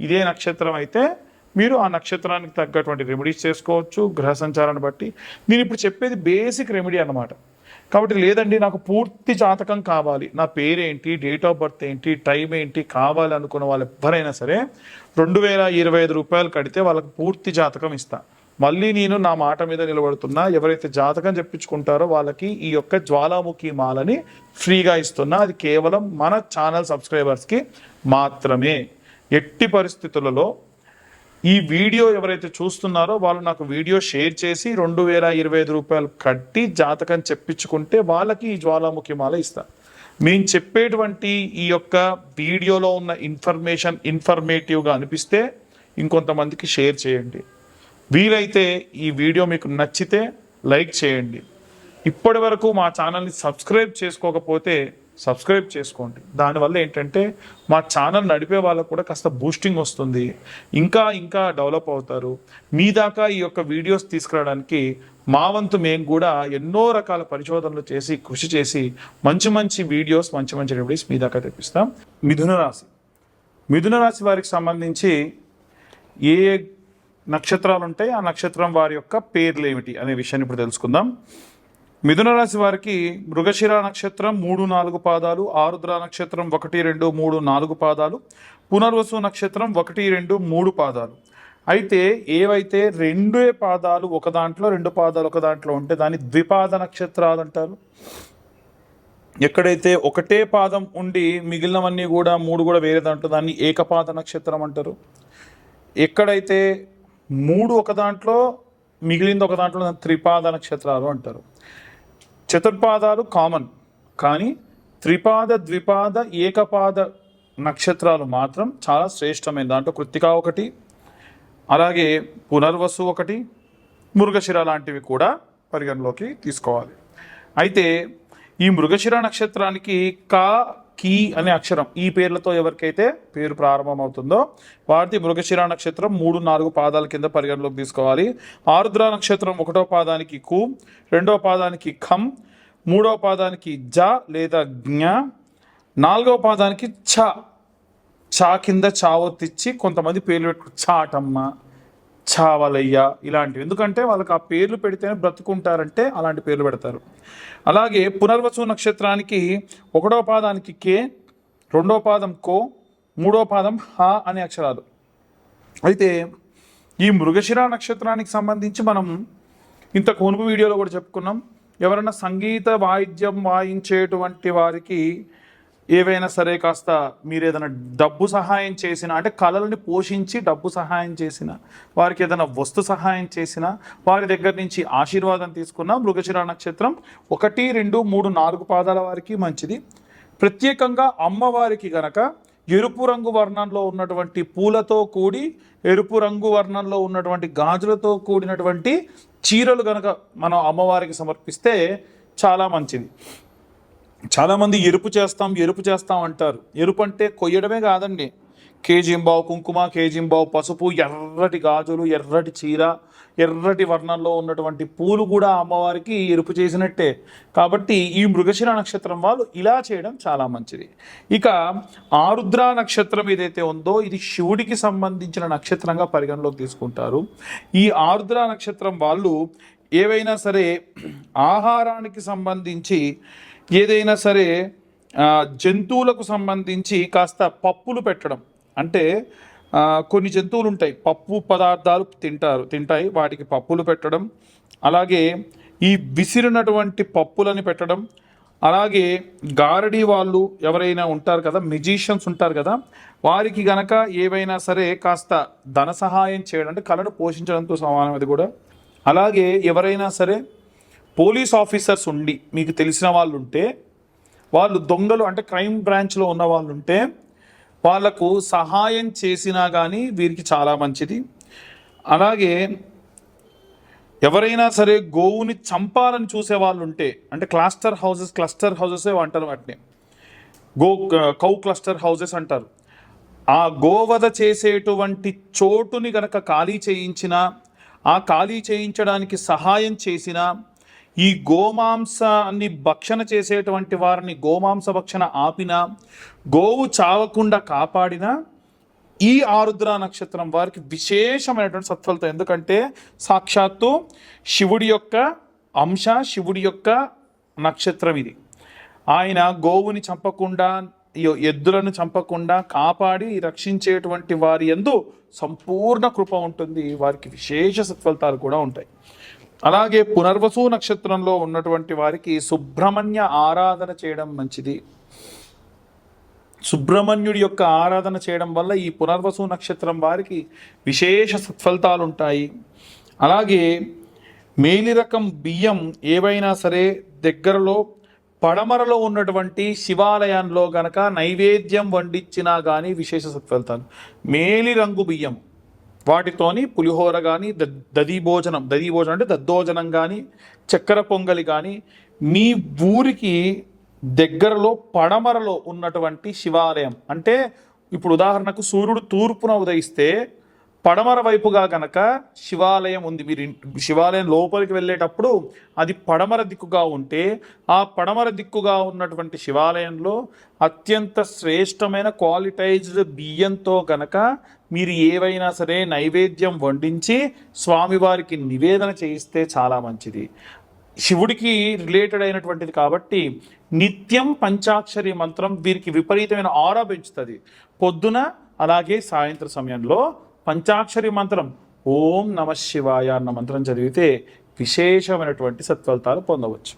ఇదే నక్షత్రం అయితే మీరు ఆ నక్షత్రానికి తగ్గటువంటి రెమెడీస్ చేసుకోవచ్చు గ్రహ సంచారాన్ని బట్టి. నేను ఇప్పుడు చెప్పేది బేసిక్ రెమెడీ అన్నమాట. కాబట్టి లేదండి నాకు పూర్తి జాతకం కావాలి. నా పేరేంటి డేట్ ఆఫ్ బర్త్ ఏంటి టైం ఏంటి కావాలి అనుకున్న వాళ్ళు ఎవరైనా సరే రెండు వేల ఇరవై ఐదు రూపాయలు కడితే వాళ్ళకి పూర్తి జాతకం ఇస్తా. మళ్ళీ నేను నా మాట మీద నిలబడుతున్నా ఎవరైతే జాతకం చెప్పించుకుంటారో వాళ్ళకి ఈ యొక్క జ్వాలాముఖి మాలని ఫ్రీగా ఇస్తున్నా. అది కేవలం మన ఛానల్ సబ్స్క్రైబర్స్కి మాత్రమే. ఎట్టి పరిస్థితులలో ఈ వీడియో ఎవరైతే చూస్తున్నారో వాళ్ళు నాకు వీడియో షేర్ చేసి రెండు వేల ఇరవై ఐదు రూపాయలు కట్టి జాతకం చెప్పించుకుంటే వాళ్ళకి ఈ జ్వాలాముఖి మాల ఇస్తాను మేము చెప్పేటువంటి ఈ యొక్క వీడియోలో ఉన్న ఇన్ఫర్మేషన్ ఇన్ఫర్మేటివ్గా అనిపిస్తే ఇంకొంతమందికి షేర్ చేయండి. వీలైతే ఈ వీడియో మీకు నచ్చితే లైక్ చేయండి. ఇప్పటి వరకు మా ఛానల్ని సబ్స్క్రైబ్ చేసుకోకపోతే సబ్స్క్రైబ్ చేసుకోండి. దానివల్ల ఏంటంటే మా ఛానల్ నడిపే వాళ్ళకు కూడా కాస్త బూస్టింగ్ వస్తుంది. ఇంకా ఇంకా డెవలప్ అవుతారు. మీ దాకా ఈ యొక్క వీడియోస్ తీసుకురావడానికి మా వంతు మేము కూడా ఎన్నో రకాల పరిశోధనలు చేసి కృషి చేసి మంచి మంచి వీడియోస్ మంచి మంచి రెమెడీస్ మీ దాకా తెప్పిస్తాం. మిథున రాశి. మిథున రాశి వారికి సంబంధించి ఏ ఏ నక్షత్రాలు ఉంటాయి ఆ నక్షత్రం వారి యొక్క పేర్లు ఏమిటి అనే విషయాన్ని ఇప్పుడు తెలుసుకుందాం. మిథున రాశి వారికి మృగశిర నక్షత్రం మూడు నాలుగు పాదాలు ఆరుద్ర నక్షత్రం ఒకటి రెండు మూడు నాలుగు పాదాలు పునర్వసు నక్షత్రం ఒకటి రెండు మూడు పాదాలు. అయితే ఏవైతే రెండే పాదాలు ఒక దాంట్లో రెండు పాదాలు ఒక దాంట్లో ఉంటే దాన్ని ద్విపాద నక్షత్రాలు అంటారు. ఎక్కడైతే ఒకటే పాదం ఉండి మిగిలినవన్నీ కూడా మూడు కూడా వేరే దాంట్లో దాన్ని ఏకపాద నక్షత్రం అంటారు. ఎక్కడైతే మూడు ఒక దాంట్లో మిగిలింది ఒక దాంట్లో త్రిపాద నక్షత్రాలు అంటారు. చతుర్పాదాలు కామన్ కానీ త్రిపాద ద్విపాద ఏకపాద నక్షత్రాలు మాత్రం చాలా శ్రేష్టమైన దాంట్లో కృత్తిక ఒకటి అలాగే పునర్వసు ఒకటి మృగశిర లాంటివి కూడా పరిగణలోకి తీసుకోవాలి. అయితే ఈ మృగశిర నక్షత్రానికి కా కీ అనే అక్షరం ఈ పేర్లతో ఎవరికైతే పేరు ప్రారంభమవుతుందో వారిది మృగశిర నక్షత్రం మూడు నాలుగు పాదాల కింద పరిగణలోకి తీసుకోవాలి. ఆరుద్ర నక్షత్రం ఒకటో పాదానికి కు రెండో పాదానికి ఖం మూడో పాదానికి జ లేదా జ్ఞ నాలుగో పాదానికి ఛ. చా కింద చావొత్తిచ్చి కొంతమంది పేర్లు పెట్టుకు చాటమ్మ చావలయ్య ఇలాంటివి. ఎందుకంటే వాళ్ళకి ఆ పేర్లు పెడితేనే బ్రతుకుంటారంటే అలాంటి పేర్లు పెడతారు. అలాగే పునర్వసు నక్షత్రానికి ఒకటో పాదానికి కే రెండో పాదం కో మూడో పాదం హ అనే అక్షరాలు. అయితే ఈ మృగశిర నక్షత్రానికి సంబంధించి మనం ఇంత మునుపు వీడియోలో కూడా చెప్పుకున్నాం. ఎవరైనా సంగీత వాయిద్యం వాయించేటువంటి వారికి ఏవైనా సరే కాస్త మీరు ఏదైనా డబ్బు సహాయం చేసిన అంటే కళలని పోషించి డబ్బు సహాయం చేసిన వారికి ఏదైనా వస్తు సహాయం చేసిన వారి దగ్గర నుంచి ఆశీర్వాదం తీసుకున్న మృగశిర నక్షత్రం ఒకటి రెండు మూడు నాలుగు పాదాల వారికి మంచిది. ప్రత్యేకంగా అమ్మవారికి గనక ఎరుపు రంగు వర్ణంలో ఉన్నటువంటి పూలతో కూడి ఎరుపు రంగు వర్ణంలో ఉన్నటువంటి గాజులతో కూడినటువంటి చీరలు గనక మనం అమ్మవారికి సమర్పిస్తే చాలా మంచిది. చాలామంది ఎరుపు చేస్తాం ఎరుపు చేస్తాం అంటారు. ఎరుపు అంటే కొయ్యడమే కాదండి. కేజీంబావు కుంకుమ కేజీంబావు పసుపు ఎర్రటి గాజులు ఎర్రటి చీర ఎర్రటి వర్ణంలో ఉన్నటువంటి పూలు కూడా అమ్మవారికి ఎరుపు చేసినట్టే. కాబట్టి ఈ మృగశిర నక్షత్రం వాళ్ళు ఇలా చేయడం చాలా మంచిది. ఇక ఆరుద్ర నక్షత్రం ఏదైతే ఉందో ఇది శివుడికి సంబంధించిన నక్షత్రంగా పరిగణలోకి తీసుకుంటారు. ఈ ఆరుద్ర నక్షత్రం వాళ్ళు ఏవైనా సరే ఆహారానికి సంబంధించి ఏదైనా సరే జంతువులకు సంబంధించి కాస్త పప్పులు పెట్టడం. అంటే కొన్ని జంతువులు ఉంటాయి పప్పు పదార్థాలు తింటారు తింటాయి. వాటికి పప్పులు పెట్టడం. అలాగే ఈ విసిరినటువంటి పప్పులని పెట్టడం. అలాగే గారడీ వాళ్ళు ఎవరైనా ఉంటారు కదా మెజీషియన్స్ ఉంటారు కదా వారికి గనక ఏవైనా సరే కాస్త ధన సహాయం చేయడం. అంటే కళను పోషించడంతో సమానం అది కూడా. అలాగే ఎవరైనా సరే పోలీస్ ఆఫీసర్స్ ఉండి మీకు తెలిసిన వాళ్ళు ఉంటే వాళ్ళు దొంగలు అంటే క్రైమ్ బ్రాంచ్లో ఉన్న వాళ్ళు ఉంటే వాళ్ళకు సహాయం చేసినా కానీ వీరికి చాలా మంచిది. అలాగే ఎవరైనా సరే గోవుని చంపాలని చూసే వాళ్ళు ఉంటే అంటే క్లస్టర్ హౌసెస్ క్లస్టర్ హౌసెస్ అంటారు వాటిని. గో కౌ క్లస్టర్ హౌసెస్ అంటారు. ఆ గోవధ చేసేటువంటి చోటుని గనక ఖాళీ చేయించినా ఆ ఖాళీ చేయించడానికి సహాయం చేసిన ఈ గోమాంసాన్ని భక్షణ చేసేటువంటి వారిని గోమాంస భక్షణ ఆపిన గోవు చావకుండా కాపాడిన ఈ ఆరుద్ర నక్షత్రం వారికి విశేషమైనటువంటి సత్ఫలితం. ఎందుకంటే సాక్షాత్తు శివుడి యొక్క అంశ శివుడి యొక్క నక్షత్రం ఇది. ఆయన గోవుని చంపకుండా ఎద్దులను చంపకుండా కాపాడి రక్షించేటువంటి వారి ఎందు సంపూర్ణ కృప ఉంటుంది. వారికి విశేష సత్ఫలితాలు కూడా ఉంటాయి. అలాగే పునర్వసు నక్షత్రంలో ఉన్నటువంటి వారికి సుబ్రహ్మణ్య ఆరాధన చేయడం మంచిది. సుబ్రహ్మణ్యుడి యొక్క ఆరాధన చేయడం వల్ల ఈ పునర్వసు నక్షత్రం వారికి విశేష సత్ఫలితాలు ఉంటాయి. అలాగే మేలి రకం బియ్యం ఏవైనా సరే దగ్గరలో పడమరలో ఉన్నటువంటి శివాలయంలో గనక నైవేద్యం వండించినా కానీ విశేష సత్ఫలితాలు. మేలి రంగు బియ్యం వాటితోని పులిహోర కానీ దది భోజనం దది భోజనం అంటే దద్దోజనం కానీ చక్కెర పొంగలి కానీ మీ ఊరికి దగ్గరలో పడమరలో ఉన్నటువంటి శివాలయం. అంటే ఇప్పుడు ఉదాహరణకు సూర్యుడు తూర్పున ఉదయిస్తే పడమర వైపుగా గనక శివాలయం ఉంది. మీరు శివాలయం లోపలికి వెళ్ళేటప్పుడు అది పడమర దిక్కుగా ఉంటే ఆ పడమర దిక్కుగా ఉన్నటువంటి శివాలయంలో అత్యంత శ్రేష్టమైన క్వాలిటైజ్డ్ బియ్యంతో గనక మీరు ఏవైనా సరే నైవేద్యం వండించి స్వామివారికి నివేదన చేయిస్తే చాలా మంచిది. శివుడికి రిలేటెడ్ అయినటువంటిది కాబట్టి నిత్యం పంచాక్షరి మంత్రం వీరికి విపరీతమైన ఆరా పెంచుతుంది. పొద్దున అలాగే సాయంత్ర సమయంలో పంచాక్షరి మంత్రం. ఓం నమ శివాయ అన్న మంత్రం చదివితే విశేషమైనటువంటి సత్ఫలితాలు పొందవచ్చు.